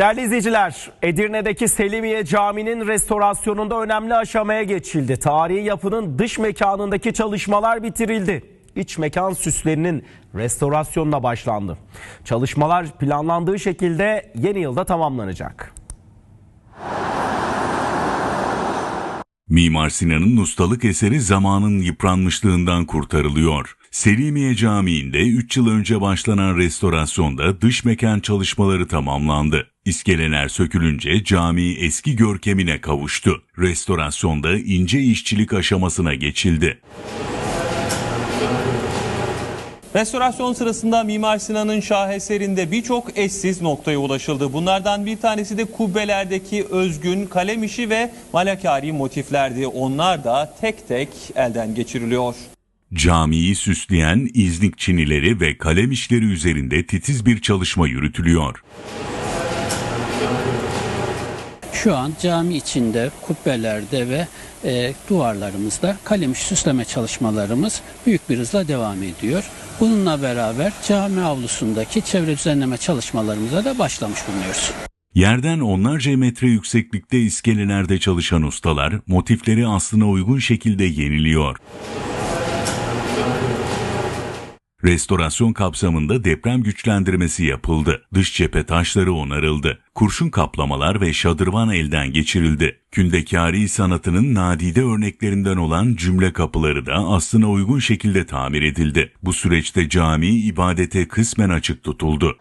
Değerli izleyiciler, Edirne'deki Selimiye Camii'nin restorasyonunda önemli aşamaya geçildi. Tarihi yapının dış mekanındaki çalışmalar bitirildi. İç mekan süslerinin restorasyonuna başlandı. Çalışmalar planlandığı şekilde yeni yılda tamamlanacak. Mimar Sinan'ın ustalık eseri zamanın yıpranmışlığından kurtarılıyor. Selimiye Camii'nde 3 yıl önce başlanan restorasyonda dış mekan çalışmaları tamamlandı. İskeleler sökülünce cami eski görkemine kavuştu. Restorasyonda ince işçilik aşamasına geçildi. Restorasyon sırasında Mimar Sinan'ın şaheserinde birçok eşsiz noktaya ulaşıldı. Bunlardan bir tanesi de kubbelerdeki özgün kalem işi ve malakari motiflerdi. Onlar da tek tek elden geçiriliyor. Camiyi süsleyen İznik çinileri ve kalem işleri üzerinde titiz bir çalışma yürütülüyor. Şu an cami içinde, kubbelerde ve e, duvarlarımızda kalem süsleme çalışmalarımız büyük bir hızla devam ediyor. Bununla beraber cami avlusundaki çevre düzenleme çalışmalarımıza da başlamış bulunuyoruz. Yerden onlarca metre yükseklikte iskelelerde çalışan ustalar motifleri aslına uygun şekilde yeniliyor. Restorasyon kapsamında deprem güçlendirmesi yapıldı. Dış cephe taşları onarıldı. Kurşun kaplamalar ve şadırvan elden geçirildi. Kündekari sanatının nadide örneklerinden olan cümle kapıları da aslına uygun şekilde tamir edildi. Bu süreçte cami ibadete kısmen açık tutuldu.